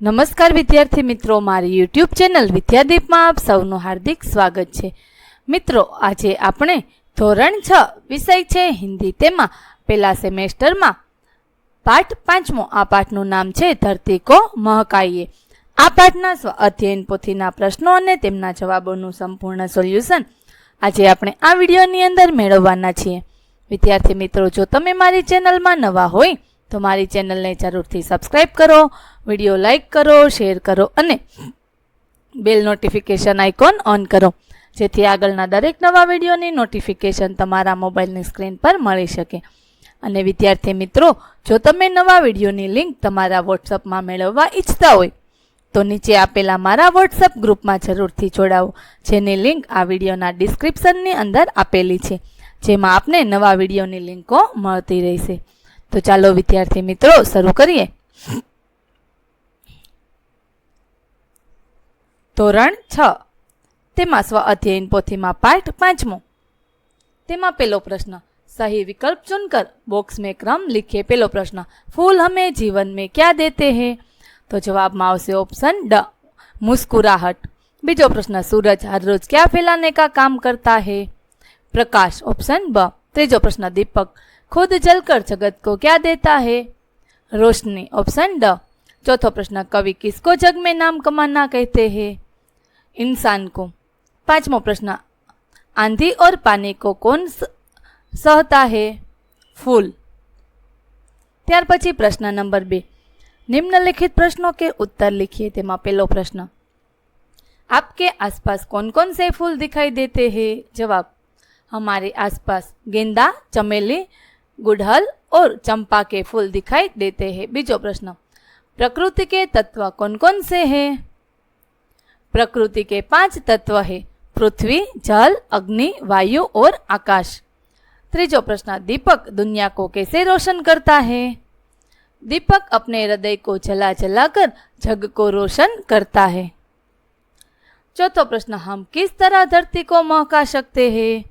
નમસ્કાર વિદ્યાર્થી મિત્રો, મારી યુટ્યુબ ચેનલ વિદ્યાદીપમાં આપ સૌનું હાર્દિક સ્વાગત છે. મિત્રો, આજે આપણે ધોરણ છ વિષય છે હિન્દી તેમાં. પહેલા સેમેસ્ટરમાં પાઠ પાંચમો, આ પાઠનું નામ છે ધરતી કો મહકાઈએ. આ પાઠના સ્વ અધ્યયન પોથીના પ્રશ્નો અને તેમના જવાબોનું સંપૂર્ણ સોલ્યુશન આજે આપણે આ વિડીયોની અંદર મેળવવાના છીએ. વિદ્યાર્થી મિત્રો, જો તમે મારી ચેનલમાં નવા હોય તો મારી ચેનલને જરૂરથી સબસ્ક્રાઈબ કરો વીડિયો લાઇક કરો શેર કરો અને બેલ નોટિફિકેશન આઇકોન ઓન કરો. જેથી આગળના દરેક નવા વિડીયોની નોટિફિકેશન તમારા મોબાઈલની સ્ક્રીન પર મળી શકે. અને વિદ્યાર્થી મિત્રો, જો તમે નવા વિડીયોની લિંક તમારા વોટ્સઅપમાં મેળવવા ઈચ્છતા હોય, તો નીચે આપેલા મારા વોટ્સઅપ ગ્રુપમાં જરૂરથી જોડાવો જેની લિંક આ વિડીયોના ડિસ્ક્રિપ્શનની અંદર આપેલી છે. જેમાં આપને નવા વિડીયોની લિંકો મળતી રહેશે. તો ચાલો, વિદ્યાર્થી મિત્રો, શરૂ કરીએ. ધોરણ છ. તેમાં સ્વ અધ્યયન પોથીમાં પાઠ પાંચમો. તેમાં પેલો પ્રશ્ન सही विकल्प चुनकर બોક્સ મેં ક્રમ लिखिए પેલો પ્રશ્ન, ફૂલ હમે જીવન મેં ક્યાં દેતે હે? તો જવાબમાં આવશે ઓપ્શન ડ, મુસ્કુરાહટ. બીજો પ્રશ્ન, સૂરજ હર રોજ ક્યાં ફેલાને કા કામ કરતા હે? પ્રકાશ ઓપ્શન બ. ત્રીજો પ્રશ્ન, દીપક खुद जलकर जगत को क्या देता है रोशनी ऑप्शन ड चौथो प्रश्न कवि किसको जग में नाम कमाना कहते हैं इंसान को पांचमो प्रश्न आंधी और पानी को कौन स- सहता है फूल ત્યાર પછી પ્રશ્ન નંબર બે निम्नलिखित प्रश्नों के उत्तर लिखिए તેમાં પહેલો પ્રશ્ન आपके आसपास कौन कौन से फूल दिखाई देते हैं जवाब हमारे आसपास गेंदा चमेली गुड़हल और चंपा के फूल दिखाई देते हैं। बीजो प्रश्न, प्रकृति के तत्व कौन कौन से हैं? प्रकृति के पाँच तत्व है, पृथ्वी, जल, अग्नि, वायु और आकाश। त्रीजो प्रश्न, दीपक दुनिया को कैसे रोशन करता है? दीपक अपने हृदय को जला जलाकर जग को रोशन करता है। चौथो प्रश्न, हम किस तरह धरती को महका सकते हैं?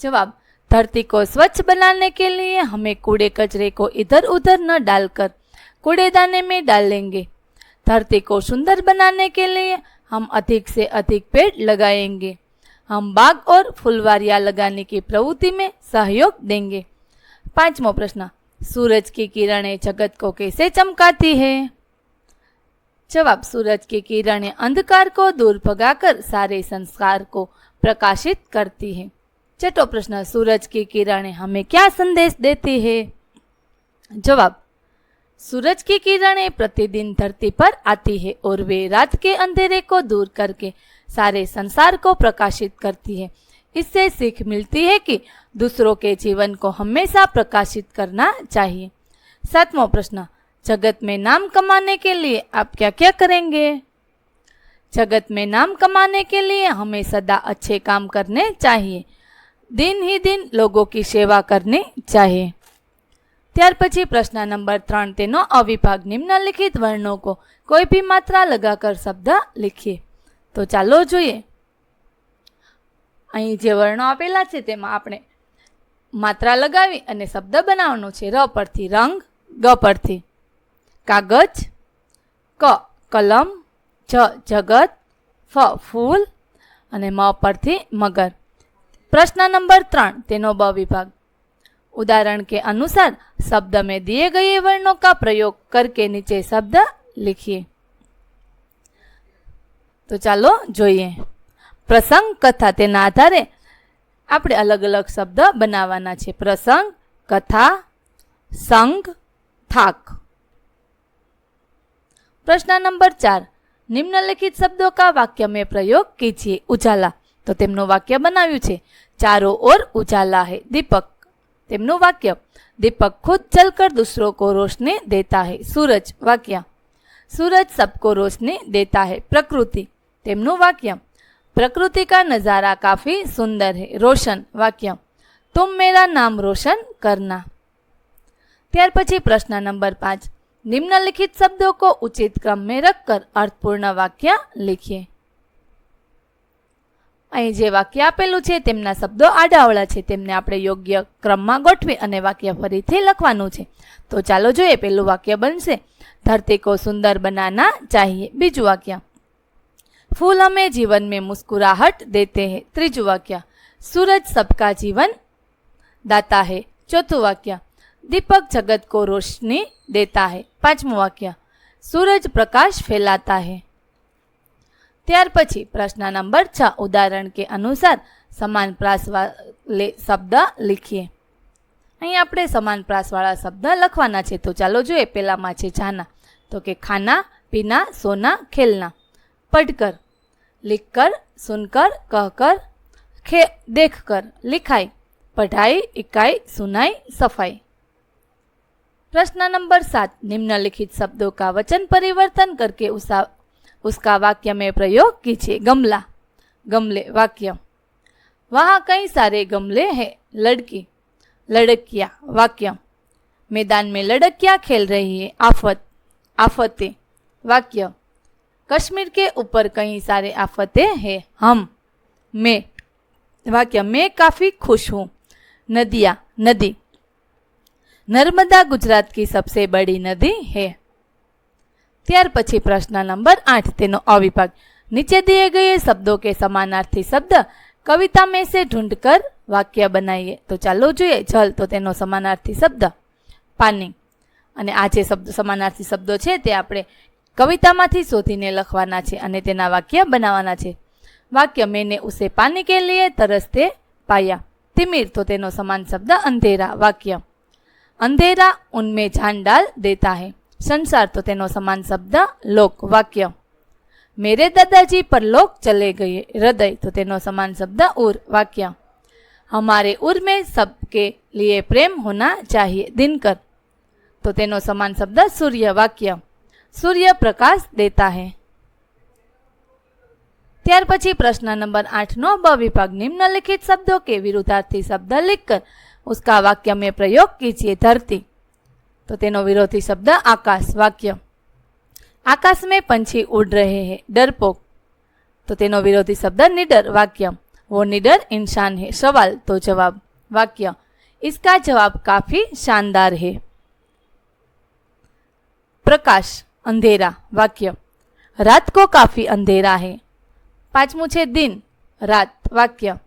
जवाब धरती को स्वच्छ बनाने के लिए हमें कूड़े कचरे को इधर उधर न डालकर कूड़ेदाने में डालेंगे। धरती को सुंदर बनाने के लिए हम अधिक से अधिक पेड़ लगाएँगे। हम बाग और फुलवारियाँ लगाने की प्रवृत्ति में सहयोग देंगे। पांचवा प्रश्न, सूरज की किरणें जगत को कैसे चमकाती है? जवाब, सूरज की किरणें अंधकार को दूर भगाकर सारे संस्कार को प्रकाशित करती है। छठो प्रश्न, सूरज की किरणें हमें क्या संदेश देती है? जवाब, सूरज की किरणें प्रतिदिन धरती पर आती है और वे रात के अंधेरे को दूर करके सारे संसार को प्रकाशित करती है। इससे सीख मिलती है कि दूसरों के जीवन को हमेशा प्रकाशित करना चाहिए। सातवां प्रश्न, जगत में नाम कमाने के लिए आप क्या क्या करेंगे? जगत में नाम कमाने के लिए हमें सदा अच्छे काम करने चाहिए। દિન હી દિન લોકો કી સેવા કરને ચાહીએ ત્યાર પછી પ્રશ્ન નંબર ત્રણ તેનો અવિભાગ નિમ્નલિખિત વર્ણો કો કોઈ ભી માત્રા લગાકર શબ્દ લખીએ તો ચાલો જોઈએ. અહીં જે વર્ણો આપેલા છે તેમાં આપણે માત્રા લગાવી અને શબ્દ બનાવવાનો છે. ર પરથી રંગ, ગ પરથી કાગજ, ક કલમ જ જગત, ફ ફૂલ અને મ પરથી મગર. प्रश्न नंबर त्रण तेनो ब विभाग उदाहरण के अनुसार शब्द में दिए गए वर्णों का प्रयोग करके नीचे शब्द लिखिए તો ચાલો જોઈએ પ્રસંગ કથા તેના આધારે આપણે અલગ અલગ શબ્દ બનાવવાના છે પ્રસંગ કથા સંગ થાક प्रश्न नंबर चार निम्नलिखित शब्दों का वाक्य में प्रयोग कीजिए उजाला તો તેમનું વાક્ય બનાવ્યું છે ચારો ઓર ઉજાલા है दीपक તેમનું વાક્ય दीपक खुद जलकर दूसरों को रोशनी देता है सूरज वाक्य सूरज सबको रोशनी देता है प्रकृति તેમનું વાક્ય प्रकृति का नज़ारा काफी सुंदर है रोशन वाक्य तुम मेरा नाम रोशन करना ત્યાર પછી પ્રશ્ન નંબર પાંચ निम्नलिखित शब्दों को उचित क्रम में रखकर अर्थपूर्ण वाक्य लिखिए અહીં જે વાક્ય આપેલું છે તેમના શબ્દો આડાવળા છે તેમને આપણે યોગ્ય ક્રમમાં ગોઠવી અને વાક્ય ફરીથી લખવાનું છે તો ચાલો જોઈએ પેલું વાક્ય બનશે धरती को सुंदर बनाना चाहिए बीजू वाक्य फूल हमें जीवन में मुस्कुराहट देते हैं त्रीजू वाक्य सूरज सबका जीवन दाता है चौथું વાક્ય दीपक जगत को रोशनी देता है પાંચમું વાક્ય सूरज प्रकाश फैलाता है ત્યાર પછી પ્રશ્ન નંબર છ, ઉદાહરણ કે અનુસાર સમાન પ્રાસવાળા શબ્દ લીખીએ. અહીં આપણે સમાન પ્રાસવાળા શબ્દ લખવાના છે, તો ચાલો જોઈએ પહેલાંમાં છે છાના. તો કે ખાના, પીના, સોના, ખેલના. પટકર લીખકર સુનકર, કહકર, ખે, દેખકર, લિખાઈ, પઢાઈ, ઇકાઈ, સુનાઈ, સફાઈ. પ્રશ્ન નંબર સાત, નિમ્નલિખિત શબ્દો કા વચન પરિવર્તન કરકે ઉસા उसका वाक्य में प्रयोग कीजिए। गमला। गमले वाक्य वहाँ कई सारे गमले हैं। लड़की, लड़किया वाक्य मैदान में लड़कियाँ खेल रही है। आफत, आफतें वाक्य कश्मीर के ऊपर कई सारे आफतें हैं। हम, मैं। वाक्य मैं काफ़ी खुश हूँ। नदिया, नदी। नर्मदा गुजरात की सबसे बड़ी नदी है। ત્યાર પછી પ્રશ્ન નંબર આઠ, તેનો અવિભાગ. નીચે દિયે ગયે શબ્દો કે સમાનાર્થી શબ્દ. કવિતા મેં સે ઢૂંઢકર વાક્ય બનાવીએ તો ચાલો જોઈએ, જલ તો તેનો સમાનાર્થી શબ્દ. પાની. અને આ જે શબ્દ, સમાનાર્થી શબ્દો છે, તે આપણે કવિતામાંથી શોધીને લખવાના છે અને તેના વાક્ય બનાવવાના છે. વાક્ય મેને ઉસે પાની કે લઈએ તરસ તે પાયા. તિમિર તો તેનો સમાન શબ્દ, અંધેરા વાક્ય. અંધેરા ઉનમે જાન ડાલ દેતા હૈ. संसार तो तेनो समान शब्द लोक वाक्य मेरे दादाजी पर लोक चले गए हृदय तो तेनो समान शब्द उर वाक्य हमारे उर में सबके लिए प्रेम होना चाहिए दिनकर तो तेनो समान शब्द सूर्य वाक्य सूर्य प्रकाश देता है ત્યાર પછી પ્રશ્ન નંબર આઠનો બ વિભાગ निम्नलिखित शब्दों के विरुद्धार्थी शब्द लिखकर उसका वाक्य में प्रयोग कीजिए धरती तो तेनो विरोधी शब्द आकाश वाक्य। आकाश में पंछी उड़ रहे हैं, डरपोक। तो तेनो विरोधी शब्द निडर वाक्य। वो निडर इंसान है, सवाल तो जवाब वाक्य। इसका जवाब काफ़ी शानदार है। प्रकाश, अंधेरा वाक्य। रात को काफ़ी अंधेरा है। पांचमू छे दिन, रात वाक्य।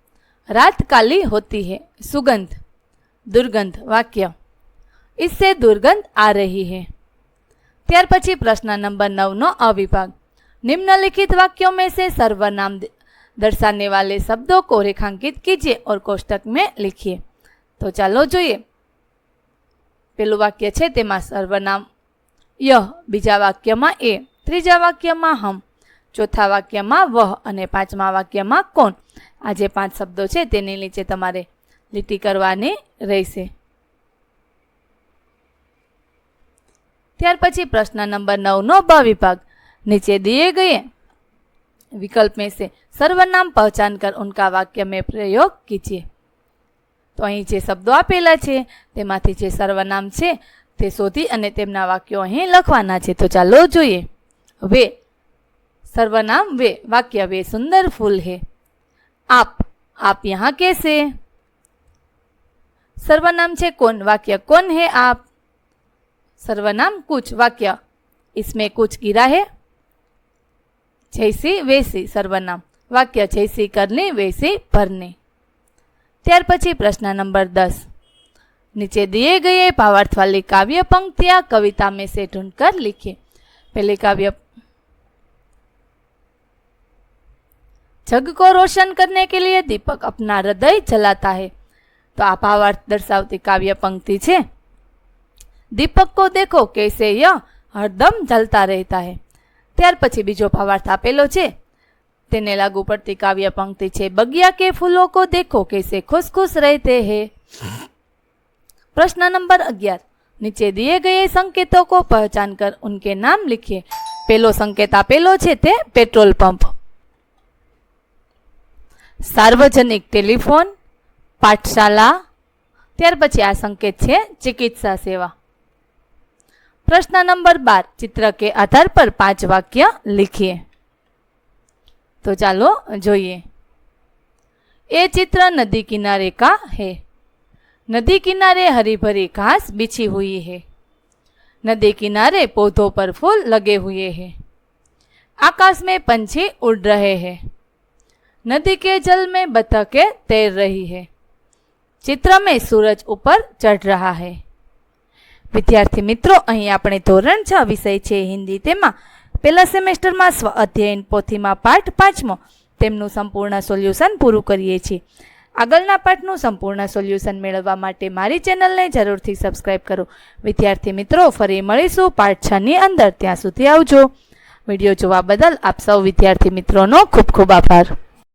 रात काली होती है, सुगंध, दुर्गंध वाक्य। इससे दुर्गंध आ रही है ત્યાર પછી પ્રશ્ન નંબર નવનો અવિભાગ निम्नलिखित वाक्यों में से सर्वनाम द- दर्शाने वाले शब्दों को रेखांकित कीजिए और कोष्टक में लिखिए તો ચાલો જોઈએ પેલું વાક્ય છે તેમાં સર્વનામ યહ બીજા વાક્યમાં એ ત્રીજા વાક્યમાં હમ ચોથા વાક્યમાં વહ અને પાંચમા વાક્યમાં કોણ આ જે પાંચ શબ્દો છે તેની નીચે તમારે લીટી કરવાની રહેશે ત્યાર પછી પ્રશ્ન નંબર નવનો બ विभाग नीचे दिए गए विकल्प में से सर्वनाम पहचान कर उनका वाक्य में प्रयोग कीजिए તો અહીં જે શબ્દો આપેલા છે તેમાંથી જે સર્વનામ છે તે શોધી અને તેમના વાક્યો અહીં લખવાના છે તો ચાલો જોઈએ વે सर्वनाम वे वाक्य वे सुंदर फूल है आप आप यहाँ कैसे सर्वनाम छे कौन वाक्य कौन है आप सर्वनाम कुछ वाक्य इसमें कुछ गिरा है जैसी वैसी सर्वनाम वाक्य जैसी करनी वैसी भरनी ત્યાર પછી પ્રશ્ન નંબર દસ नीचे दिए गए भावार्थ वाली काव्य पंक्तियां कविता में से ढूंढकर लिखिए पहले काव्य जग को रोशन करने के लिए दीपक अपना हृदय जलाता है तो આ ભાવાર્થ દર્શાવતી કાવ્ય પંક્તિ છે દીપક કો દેખો કેસે ય હરદમ જલતા રહેતા હે. ત્યાર પછી બીજો ભાવાર્થ આપેલો છે. તેને લાગુ પડતી કાવ્ય પંક્તિ છે, બગિયા કે ફૂલો કો દેખો કેસે ખુશખુશ રહેતે હે. પ્રશ્ન નંબર અગિયાર, નીચે દિએ ગયે સંકેતો કો પહેચાન કર, ઉનકે નામ લિખીએ પેલો સંકેત આપેલો છે તે પેટ્રોલ પંપ. સાર્વજનિક ટેલિફોન, પાઠશાલા. ત્યાર પછી આ સંકેત છે ચિકિત્સા સેવા. प्रश्न नंबर बार चित्र के आधार पर पांच वाक्य लिखिए तो चलो જોઈએ ये चित्र नदी किनारे का है नदी किनारे हरी भरी घास बिछी हुई है नदी किनारे पौधों पर फूल लगे हुए हैं आकाश में पंछी उड़ रहे हैं नदी के जल में बतखें तैर रही है चित्र में सूरज ऊपर चढ़ रहा है વિદ્યાર્થી મિત્રો, અહીં આપણે ધોરણ છ વિષય છે હિન્દી તેમાં. પહેલા સેમેસ્ટરમાં સ્વ અધ્યયન, પોથીમાં પાઠ, પાંચમો. તેમનું સંપૂર્ણ સોલ્યુશન પૂરું કરીએ છીએ. આગળના પાઠનું સંપૂર્ણ સોલ્યુશન મેળવવા માટે મારી ચેનલને જરૂરથી સબસ્ક્રાઇબ કરો. વિદ્યાર્થી મિત્રો, ફરી મળીશું પાઠ છની અંદર. ત્યાં સુધી આવજો. વીડિયો જોવા બદલ આપ સૌ વિદ્યાર્થી મિત્રોનો ખૂબ ખૂબ આભાર.